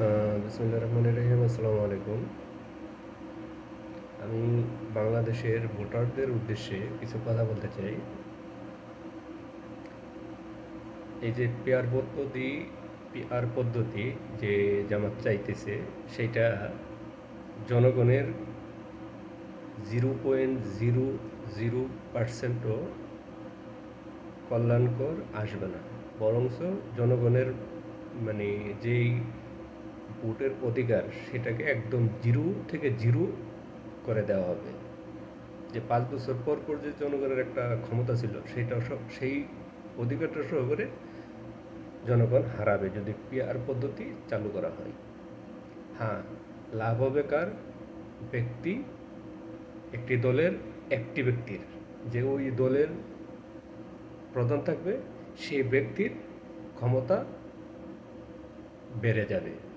রহিম, আসসালামু আলাইকুম। আমি বাংলাদেশের ভোটারদের উদ্দেশ্যে কিছু কথা বলতে চাই। এই যে পেয়ার পদ্ধতি পেয়ার পদ্ধতি যে জামাত চাইতেছে, সেটা জনগণের জিরো পয়েন্ট জিরো জিরো পার্সেন্টও কল্যাণকর আসবে না। বরঞ্চ জনগণের মানে যেই ভোটের অধিকার সেটাকে একদম জিরো থেকে জিরো করে দেওয়া হবে। যে পাঁচ বছর পর পর যে জনগণের একটা ক্ষমতা ছিল, সেটা সব সেই অধিকারটা সহ করে জনগণ হারাবে যদি পিআর পদ্ধতি চালু করা হয়। হ্যাঁ লাভ হবে কার? ব্যক্তি, একটি দলের একটি ব্যক্তির। যে ওই দলের প্রধান থাকবে, সেই ব্যক্তির ক্ষমতা বেড়ে যাবে।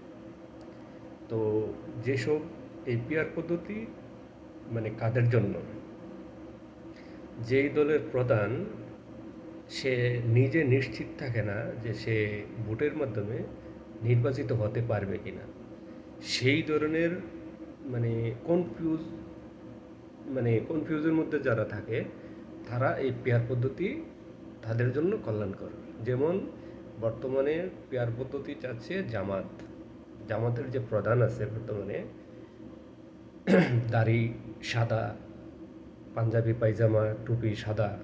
তো যেসব এই পিআর পদ্ধতি মানে কাদের জন্য? যেই দলের প্রধান, সে নিজে নিশ্চিত থাকে না যে সে ভোটের মাধ্যমে নির্বাচিত হতে পারবে কি না সেই ধরনের মানে কনফিউজ মানে কনফিউজের মধ্যে যারা থাকে, তারা এই পেয়ার পদ্ধতি তাদের জন্য কল্যাণকর। যেমন বর্তমানে পেয়ার পদ্ধতি চাচ্ছে জামাত। জামাতের যে প্রধান আছে বর্তমানে, দাড়ি সাদা, পাঞ্জাবি, পায়জামা, টুপি সাদা।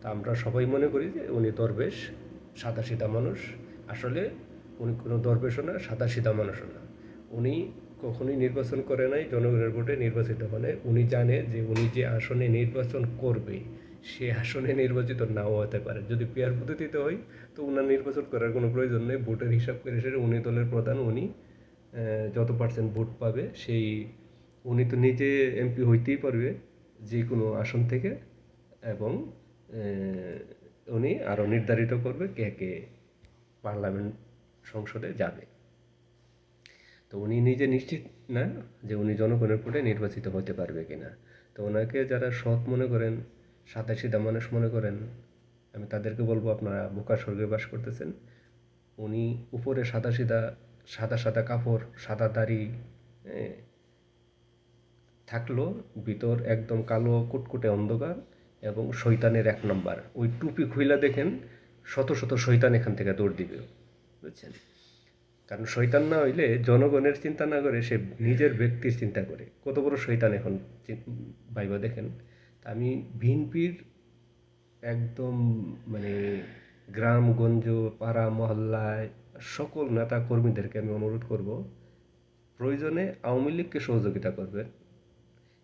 তা আমরা সবাই মনে করি যে উনি দরবেশ, সাদা সিধা মানুষ। আসলে উনি কোনো দরবেশও না, সাদা সিধা মানুষও না। উনি কখনোই নির্বাচন করে নাই, জনগণের ভোটে নির্বাচিত মানে উনি জানে যে উনি যে আসনে নির্বাচন করবে, সে আসনে নির্বাচিত নাও হতে পারে। যদি পেয়ার পদ্ধতিতে হয়, তো উনার নির্বাচন করার কোনো প্রয়োজন নেই। ভোটের হিসাব করে সেটা উনি দলের প্রধান, উনি যত পার্সেন্ট ভোট পাবে, সেই উনি তো নিজে এমপি হইতেই পারবে যে কোনো আসন থেকে এবং উনি আরও নির্ধারিত করবে কে কে পার্লামেন্ট সংসদে যাবে। তো উনি নিজে নিশ্চিত না যে উনি জনগণের ভোটে নির্বাচিত হতে পারবে কিনা। তো ওনাকে যারা সৎ মনে করেন সিধা মানুষ মনে করেন, আমি তাদেরকে বলব আপনারা বোকা স্বর্গে বাস করতেছেন। উনি উপরে সাদা সিধা সাদা সাদা কাপড়, সাদা দাড়ি থাকল, ভিতর একদম কালো কুটকুটে অন্ধকার এবং শৈতানের এক নম্বর। ওই টুপি খুইলা দেখেন, শত শত শৈতান এখান থেকে দৌড় দিবে। বুঝছেন? কারণ শৈতান না হইলে জনগণের চিন্তা না করে সে নিজের ব্যক্তির চিন্তা করে। কত বড় শৈতান এখন ভাইবা দেখেন। আমি ভিনপির একদম মানে গ্রামগঞ্জ পাড়া, মহল্লায় সকল নেতা কর্মীদেরকে আমি অনুরোধ করব, প্রয়োজনে আওয়ামী লীগকে সহযোগিতা করবেন।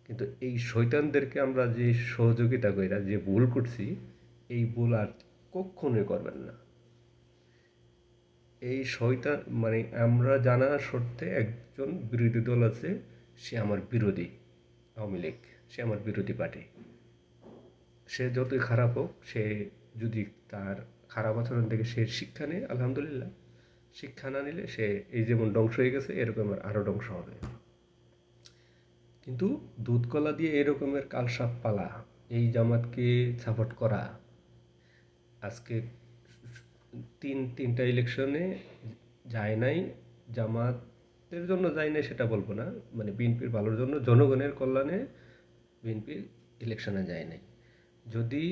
কিন্তু এই শৈতানদেরকে আমরা যে সহযোগিতা কইরা যে ভুল করছি, এই ভুল আর কখনোই করবেন না। এই শৈতান মানে আমরা জানা সত্ত্বে একজন বিরোধী দল আছে, সে আমার বিরোধী আওয়ামী লীগ, সে আমার বিরোধী পার্টি। সে যতই খারাপ হোক, সে যদি তার খারাপ আচরণ থেকে সে শিক্ষা নেয়, আলহামদুলিল্লাহ। শিক্ষা না নিলে সে এই যেমন ধ্বংস হয়ে গেছে, এরকম আরও ধ্বংস হবে। কিন্তু দুধ কলা দিয়ে এরকমের কালসাপ পালা, এই জামাতকে সাপোর্ট করা, আজকে তিন, তিনটা ইলেকশনে যায় নাই, জামাতের জন্য যায় নাই সেটা বলব না মানে বিএনপির ভালোর জন্য, জনগণের কল্যাণে বিএনপি ইলেকশনে যায় নাই। যদি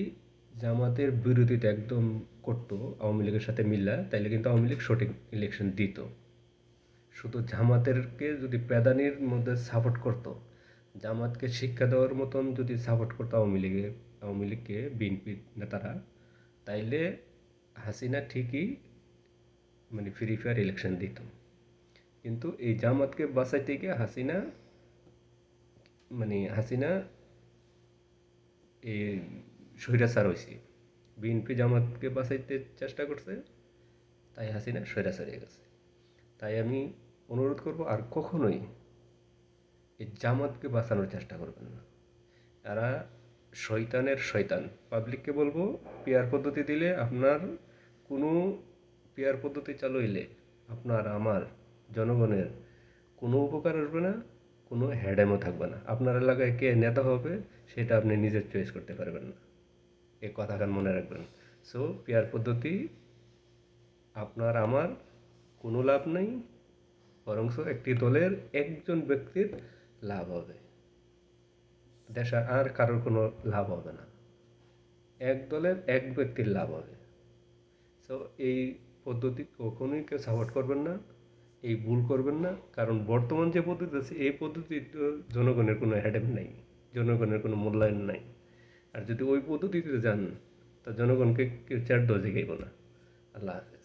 জামাতের বিরোধিতা একদম করতো, আওয়ামী লীগের সাথে মিল্লা, তাইলে কিন্তু আওয়ামী লীগ সঠিক ইলেকশন দিত। শুধু জামাতেরকে যদি প্যাদানির মধ্যে সাপোর্ট করতো, জামাতকে শিক্ষা দেওয়ার মতন যদি সাপোর্ট করতো আওয়ামী লীগের আওয়ামী লীগকে বিএনপির নেতারা, তাইলে হাসিনা ঠিকই মানে ফ্রি ফায়ার ইলেকশন দিত। কিন্তু এই জামাতকে বাঁচাইতে গিয়ে হাসিনা মানে হাসিনা এই স্বৈরাচার হয়েছে বিএনপি জামাতকে বাঁচাইতে চেষ্টা করছে, তাই হাসিনা স্বৈরাচার হয়ে গেছে। তাই আমি অনুরোধ করব, আর কখনোই এই জামাতকে বাঁচানোর চেষ্টা করবেন না। তারা শয়তানের শয়তান। পাবলিককে বলব পেয়ার পদ্ধতি দিলে আপনার কোনো পেয়ার পদ্ধতি চালু হইলে আপনার, আমার জনগণের কোনো উপকার আসবে না, কোনো হ্যাডেমও থাকবে না। আপনার এলাকায় কে নেতা হবে, সেটা আপনি নিজের চয়েস করতে পারবেন না। এই কথাখান মনে রাখবেন। সো পেয়ার পদ্ধতি, আপনার, আমার কোনো লাভ নেই, বরংস একটি দলের একজন ব্যক্তির লাভ হবে। দেশে আর কারোর কোনো লাভ হবে না। এক দলের এক ব্যক্তির লাভ হবে। সো এই পদ্ধতি কখনোই কেউ সাপোর্ট করবেন না, এই ভুল করবেন না। কারণ বর্তমান যে পদ্ধতি আছে, এই পদ্ধতি জনগণের কোনো হ্যাডেম নাই, জনগণের কোনো মূল্যায়ন নাই। আর যদি ওই পদ্ধতিতে যান, তা জনগণকে কেউ চার দশে খাইব না। আল্লাহ হাফেজ।